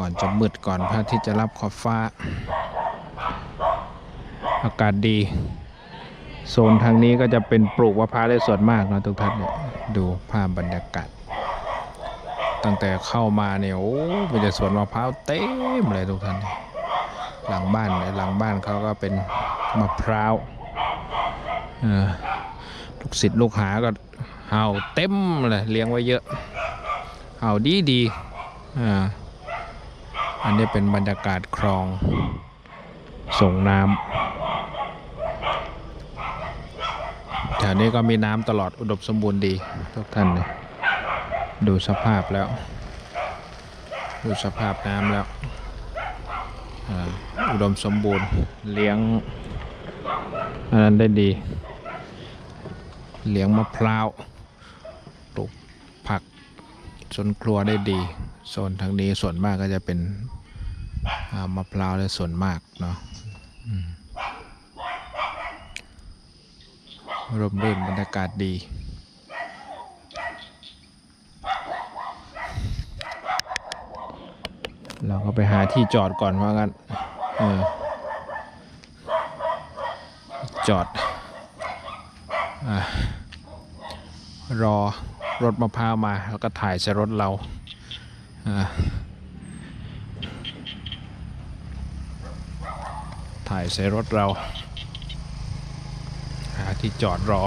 ก่อนจะมืดก่อนพระทิตย์จะรับขอบฟ้า อากาศดี โซนทางนี้ก็จะเป็นปลูกมะพร้าวได้ส่วนมากเนาะทุกท่านเนี่ยดูภาพบรรยากาศ ตั้งแต่เข้ามาเนี่ยโอ้มีแต่สวนมะพร้าวเต็มเลยทุกท่าน หลังบ้านเนี่ยหลังบ้านเขาก็เป็นมะพร้าวลูกศิษย์ลูกหาก็เห่าเต็มเลยเลี้ยงไว้เยอะ เห่าดีดีอ่า อันนี้เป็นบรรยากาศคลอง ส่งน้ำแถวนี้ก็มีน้ำตลอดอุดมสมบูรณ์ดี ทุกท่านเนี่ยดูสภาพแล้ว ดูสภาพน้ำแล้วอุดมสมบูรณ์เลี้ยงอันนั้นได้ดี เลี้ยงมะพร้าว สวนครัวได้ดีโซนทางนี้ส่วนมากก็จะเป็นมะพร้าวและส่วนมากเนาะร่มรื่นบรรยากาศดี เราก็ไปหาที่จอดก่อนว่างั้นเออจอดอรอ รถมะพร้าวมาแล้วก็ถ่ายใส่รถเราถ่ายใส่รถเราหาที่จอดรอ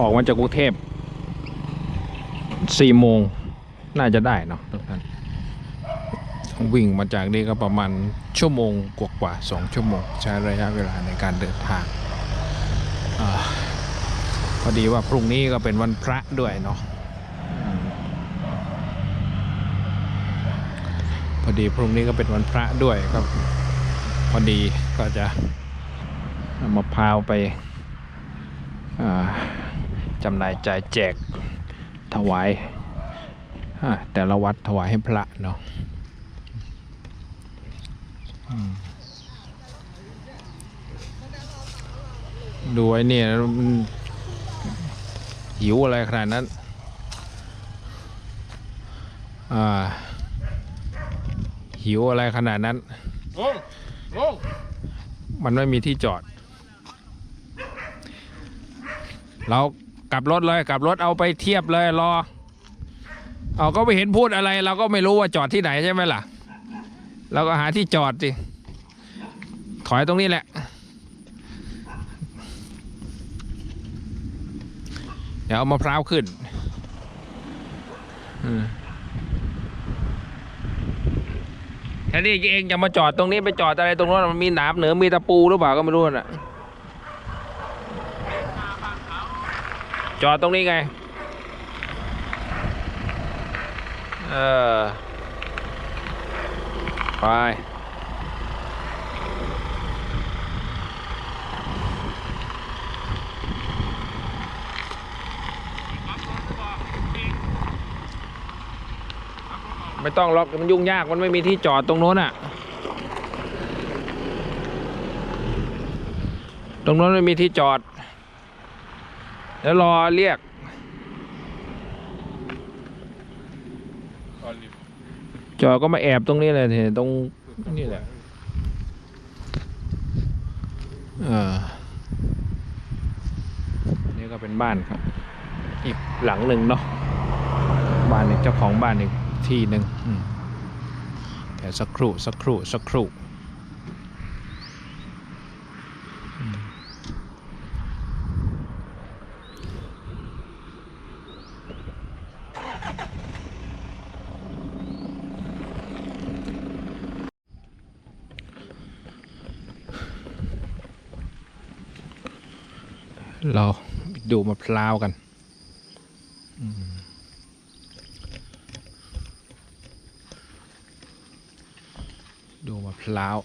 ออกมาจากกรุงเทพสี่โมงน่าจะได้เนาะทุกท่านวิ่งมาจากนี้ก็ประมาณชั่วโมงกว่ากว่าสองชั่วโมง ใช้ระยะเวลาในการเดินทางอา อดีว่าพรุ่งนี้ก็เป็นวันพระด้วยเนาะพอดีพรุ่งนี้ก็เป็นวันพระด้วยก็พอดีก็จะเอาพาวไปจำหน่ายจ่ายแจกถวายแต่ละวัดถวายให้พระเนาะดูไอ้เนี่ย หิวอะไรขนาดนั้น อ่า หิวอะไรขนาดนั้นงงงงมันไม่มีที่จอด เรากลับรถเลยกลับรถเอาไปเทียบเลยรอ เอาก็ไม่เห็นพูดอะไร เราก็ไม่รู้ว่าจอดที่ไหนใช่ไหมล่ะ เราก็หาที่จอดสิ ถอยตรงนี้แหละ เดี๋ ยวเอามะพร้าวขึ้นอืมแค่นี้เองจะมาจอดตรงนี้ไปจอดอะไรตรงนั้นมันมีหนามเหนือมีตะปูหรือเปล่าก็ไม่รู้น่ะ จอดตรงนี้ไง เออ ไป ไม่ต้องล็อกมันยุ่งยากมันไม่มีที่จอดตรงโน้นอะ ตรงโน้นไม่มีที่จอด แล้วรอเรียกจอดก็มาแอบตรงนี้เลยเนี่ยตรงนี่แหละเออนี่ก็เป็นบ้านครับ อีกหลังหนึ่งเนาะบ้านอีกเจ้าของบ้านอีกที่หนึ่ง อืมแต่สักครู่สักครู่สักครู่เราดูมะพร้าวกัน ดูมะพร้าว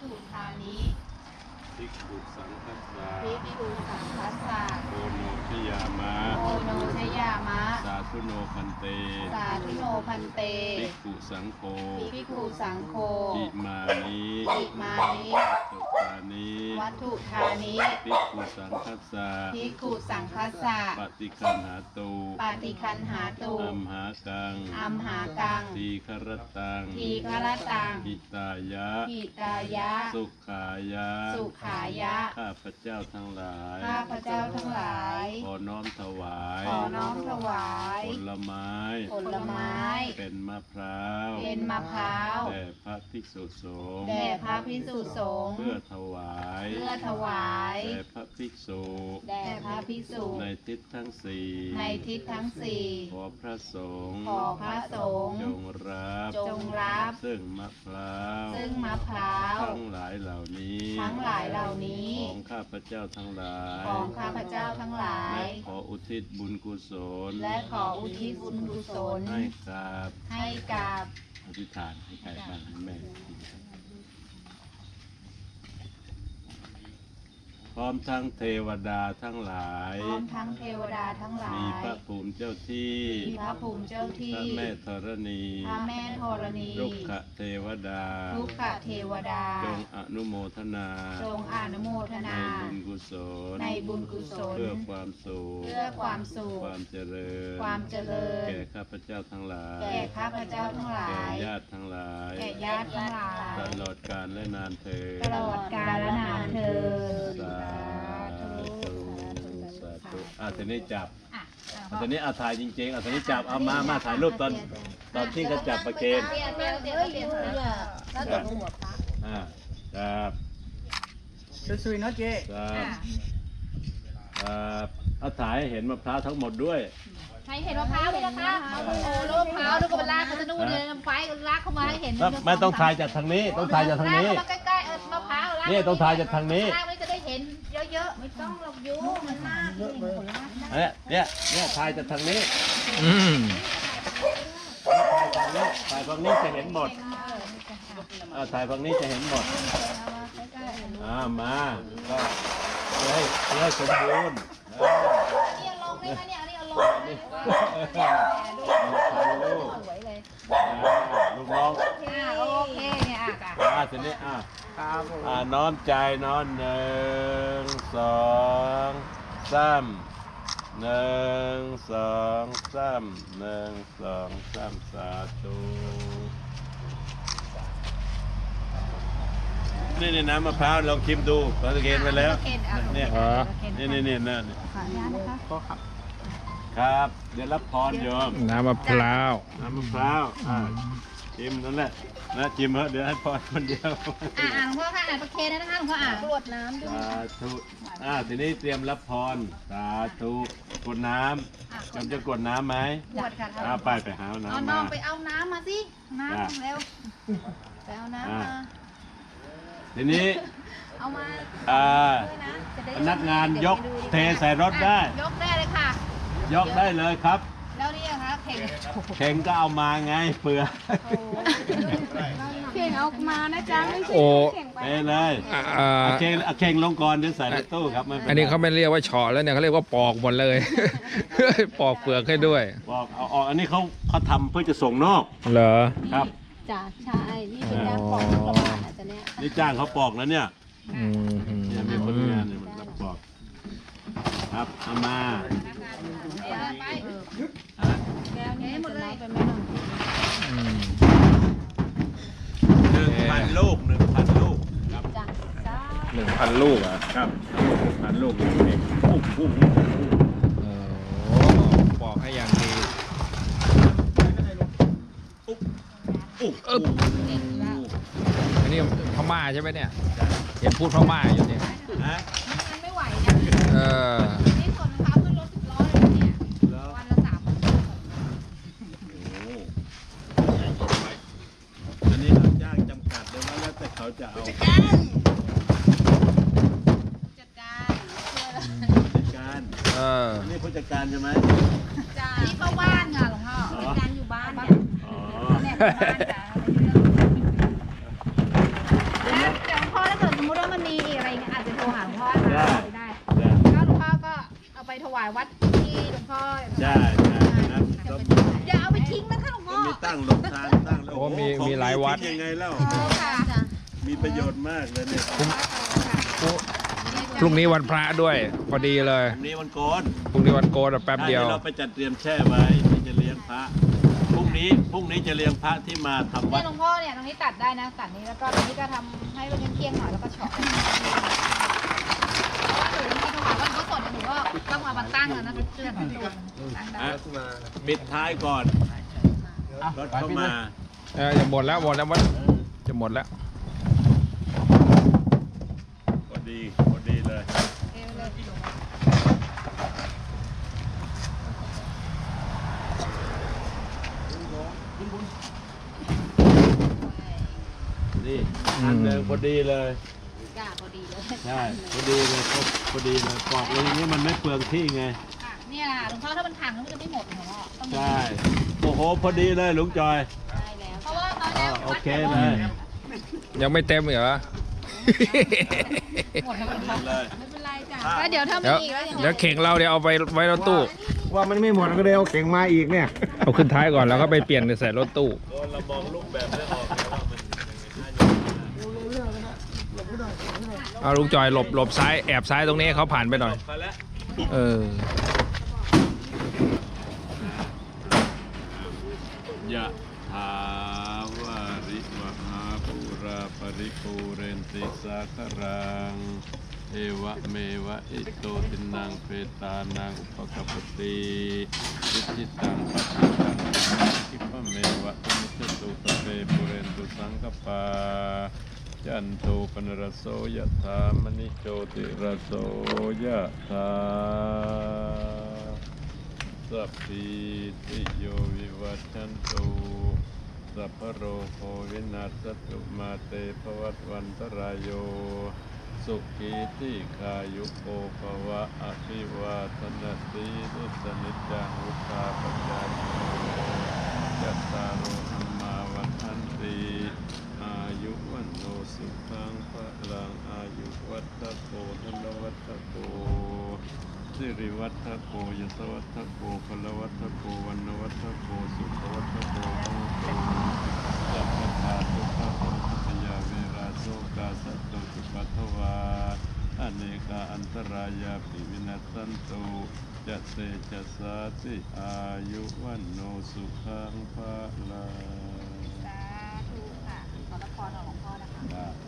ต สังคัสสะ ภิกขุสังคัสสะ โอโนชยามะ โอโนชยามะ สาธุโนพัน เตสาธุโนพันเตภิกขุสังโฆภิกขุสังโฆอิมานิอิมานิสุตานิวัตถุธานิภิกขุสังคัสสะภิกขุสังคัสสะปฏิคันหาตุปาติคันหาตุอัมหากังอัมหากังทีครตังทีฆรตังหิตายะหิตายะ สุขายะ สุขายะ ข้าพเจ้าทั้งหลาย ข้าพเจ้าทั้งหลาย ขอน้อมถวาย ขอน้อมถวาย ผลไม้ ผลไม้ เป็นมะพร้าว เป็นมะพร้าว แด่พระภิกษุสงฆ์ แด่พระพิสุสงฆ์ เพื่อถวาย เพื่อถวาย แด่พระภิกษุ แด่พระภิกษุ ในทิศทั้งสี่ ในทิศทั้งสี่ ขอพระสงฆ์ ขอพระสงฆ์ จงรับ จงรับ ซึ่งมะพร้าว ซึ่งมะพร้าว ทั้งหลายเหล่านี้ ทั้งหลายเหล่านี้ ของข้าพเจ้าทั้งหลาย ของข้าพเจ้าทั้งหลาย และขออุทิศบุญกุศล และขออุทิศบุญกุศล ให้กับให้กับอธิษฐานให้ใครบ้างให้แม่ ร้อมทั้งเทวดาทั้งหลาย พร้อมทั้งเทวดาทั้งหลาย มีพระภูมิเจ้าที่ มีพระภูมิเจ้าที่ พระแม่ธรณีพระแม่ธรณีรุกขเทวดาทุกขเทวดา จงอนุโมทนา จงอนุโมทในนาบุญกุศล ในบุญกุศล เพื่อความสุข เพื่อความสุข ความเจริญ ความเจริญ แก่ข้าพเจ้าทั้งหลาย แก่ข้าพเจ้าทั้งหลาแก่ยญาติทั้งหลาย แก่ญาติทั้งหลาย ตลอดกาลและนานเธอญตลอดกาลและนานเทินสาธุสาธุอะทีนี้จับอะอะทีนี้เอาถ่ายจริงๆอะทีนี้จับเอามามาถ่ายรูปตอนตอนที่เขาจับประเคนเปลี่ยนเปลี่ยนเปลี่ยนเปลี่ยนแล้วตกหัวพระอ่าจับสวยๆเนาะเจ๊จับครับเอาถ่ายให้เห็นมะพร้าวทั้งหมดด้วย ใครเห็นมะพร้าวเลยนะคะโอ้โหมะพร้าวแล้วก็ไปลากเขาจะนู่นเลยไฟลากเข้ามาให้เห็นไม่ต้องถ่ายจากทางนี้ ต้องถ่ายจากทางนี้ ลกเข้ามาใกล้ๆเออมะพร้าวลากนี่ต้องถ่ายจากทางนี้ ลากไว้ ไม่ต้องหรอกยูมันมากเลยผลลัพธ์นะเนี่ยเนี่ยเนี่ยถ่ายจากทางนี้อืมถ่ายฝั่งนี้ถ่ายฝั่งนี้จะเห็นหมดเออถ่ายฝั่งนี้จะเห็นหมดอ่ามาก็เพื่อให้เพื่อให้สมบูรณ์เออนี่เอาลงได้ไหมเนี่ยอันนี้เอาลง ทีนี้อ่าครับผมอ่าน้อมใจน้อมหนึ่งสองสามหนึ่งสองสามหนึ่งสองสามสาธุนี่นี่น้ำมะพร้าวลองชิมดูปลาตะเกนไปแล้วเนี่ยอ๋อนี่นี่นี่นั่นขออนุญาตนะคะก็ขับครับ เดี๋ยวรับพรโยมน้ำมะพร้าว น้ำมะพร้าวอ่า ชิมนั่นแหละนะชิมเถอะเดี๋ยวให้พรคนเดียวอ่าหลวงพ่อค่ะอ่านประเคนนะคะหลวงพ่ออ่านกรวดน้ำด้วยสาธุอ่าทีนี้เตรียมรับพรสาธุกดน้ำจำจะกดน้ำไหมกรวดค่ะอ่าไปไปหาเอาน้ำน้มาองไปเอาน้ำมาสิน้ำเร็วไปเอาน้ำมาทีนี้เอามาอ่าด้วยนะจะได้พนักงานยกเทใส่รถได้ ยกได้เลยค่ะ ยกได้เลยครับ ข่งเข่งก็เอามาไงเปลือกเข่งเอามานะจ๊ะไม่โอ้ไปเลยอ่าอ่าเอาเข่งเอาเข่งลงก่อนเดี๋ยวใส่ในตู้ครับไม่ป็ไรอันนี้เขาไม่เรียกว่าเฉาะแล้วเนี่ยเขาเรียกว่าปอกหมดเลย ปอกเปลือกให้ด้วย บอกเอาออกอันนี้เขาเขาทำเพื่อจะส่งนอกเหรอ ครับ จ้ะใช่นี่เป็นการปอกลูกกระบาดอาจจะเนี่ยนี่จ้างเขาปอกแล้วเนี่ยอืมอืมเนี่ยมีคนงานเนี่ยมันรับปอก ครับเอามา ไป อะ แก้วนี้หมดเลยไปไหม อืม หนึ่ง พันลูกหนึ่งพันลูกครับจ้ะจ้าหนึ่งพันลูกเหรอะครับพันลูกเองปุ๊บปุ๊บปุ๊บปุ๊บเออปอกให้อย่างดี ปุ๊บอึ๊บอันนี้พม่าใช่ไหมเนี่ย เห็นพูดพม่าอยู่เนี่ย ฮะ มันไม่ไหวนะ เออ นี่ส่วนของเขาขึ้นรถสิบล้อเลยเนี่ย แล้ว วันละสามพัน โอ้โหอันนี้เราจ้างจำกัดเลยว่า แล้วแต่เขาจะเอาจัดการผู้จัดการเอออันนี้ผู้จัดการใช่ไหมจ้านี่เข้าบ้านค่ะหลวงพ่ออ๋อจัดการอยู่บ้านเนี่ยอ๋อเนี่ยอยู่บ้านจ้ะแล้วเดี๋ยวหลวงพ่อถ้าเกิดสมมติว่ามันมีอะไรเงี้ยอาจจะโทรหาหลวงพ่อได้ได้ได้ก็หลวงพ่อก็เอาไปถวายวัดที่หลวงพ่อใช่ใช่นะอย่าเอาไปทิ้งนะคะหลวงพ่อ มีตั้งลงทานตั้งแล้วโอ้มีของมีหลายวัดทิ้งยังไงเล่าค่ะ มีประโยชน์มากเลยเนี่ยพรุ่งนี้วันพระด้วย พอดีเลยวันนี้วันโกนพรุ่งนี้วันโกนอะแป๊บเดียวใช่เราไปจัดเตรียมแช่ไว้ที่จะเลี้ยงพระพรุ่งนี้พรุ่งนี้จะเลี้ยงพระที่มาทำวันี่ดหลวงพ่อเนี่ยตรงนี้ตัดได้นะตัดนี้แล้วก็ตรงนี้ก็ทำให้เป็นเที่ยงๆหน่อยแล้วก็เฉาะเพราะว่าหนูมีถวายวันเขาสดหนูก็ต้องมาบัตั้งแล้วนะเชื่อมตัวตั้งได้อะปิดท้ายก่อนรถเข้ามาเออจะหมดแล้วหมดแล้ววัดจะหมดแล้ว พอดีพอดีเลย เอวเลย นี่อันเดิมพอดีเลยจ้าพอดีเลยใช่พอดีเลยครบพอดีเลยปอกเลยอย่างนี้มันไม่เปลืองที่ไงค่ะเนี่ยนะหลวงพ่อถ้ามันถังมันจะไม่หมดหลวงพ่อต้องมีใช่โอ้โหพอดีเลยลุงจอยได้แล้วเพราะว่าตอนแรอ่ากโอเคเลยยังไม่เต็มอีกเหรอ หมดแล้วหลวงพ่อเลย ไม่เป็นไรจ้ะแล้วเดี๋ยวถ้ามีเดี๋ยวอีกแล้วยังไงเดี๋ยวเข่งเราเดี๋ยวเอาไปไว้รถตู้ ว่ามันไม่หมดก็เลยเอาเข่งมาอีกเนี่ย เอาขึ้นท้ายก่อนแล้วก็ไปเปลี่ยนใส่รถตู้ โดนเรามองรูปแบบไม่ออก เอาลุงจอยหลบหลบซ้ายแอบซ้ายตรงนี้ให้เขาผ่านไปหน่อย ไปแล้วเออ ยะถาวาริวหาปูราปริปูเรนติสาคารัง เอวะเมวะอิโตตินังเปตานังอุปกปปติยิจิตังปัจจิตังคิปะเมวะตุมิจตุตเปปุเรนตุสังกปา จันโทปนรโสยถามณิโชติรโสยถาสัพพิติโยวิวัชชันตุสัพพโรโควินาศตุมาเตภวัตวันตรายโยสุขีติขายุโกภวะอภิวาทนาสีนิสนิจจังวุธาปจายโนจัตตาร สุขังพระลังอายุวัฏโกธนวัฏโกสิริวัฏโกยศวัฏโกพลวัฏโกวันวัฏโกสุขวัฏโกโหตุสัพพะทาตุขะโภคยาเวราโสกาสัตโตสุปัทวาอเนกาอันตรายาปิวินัสันตุจะเตจะสาติอายุวันโนสุขังพลัง Wow.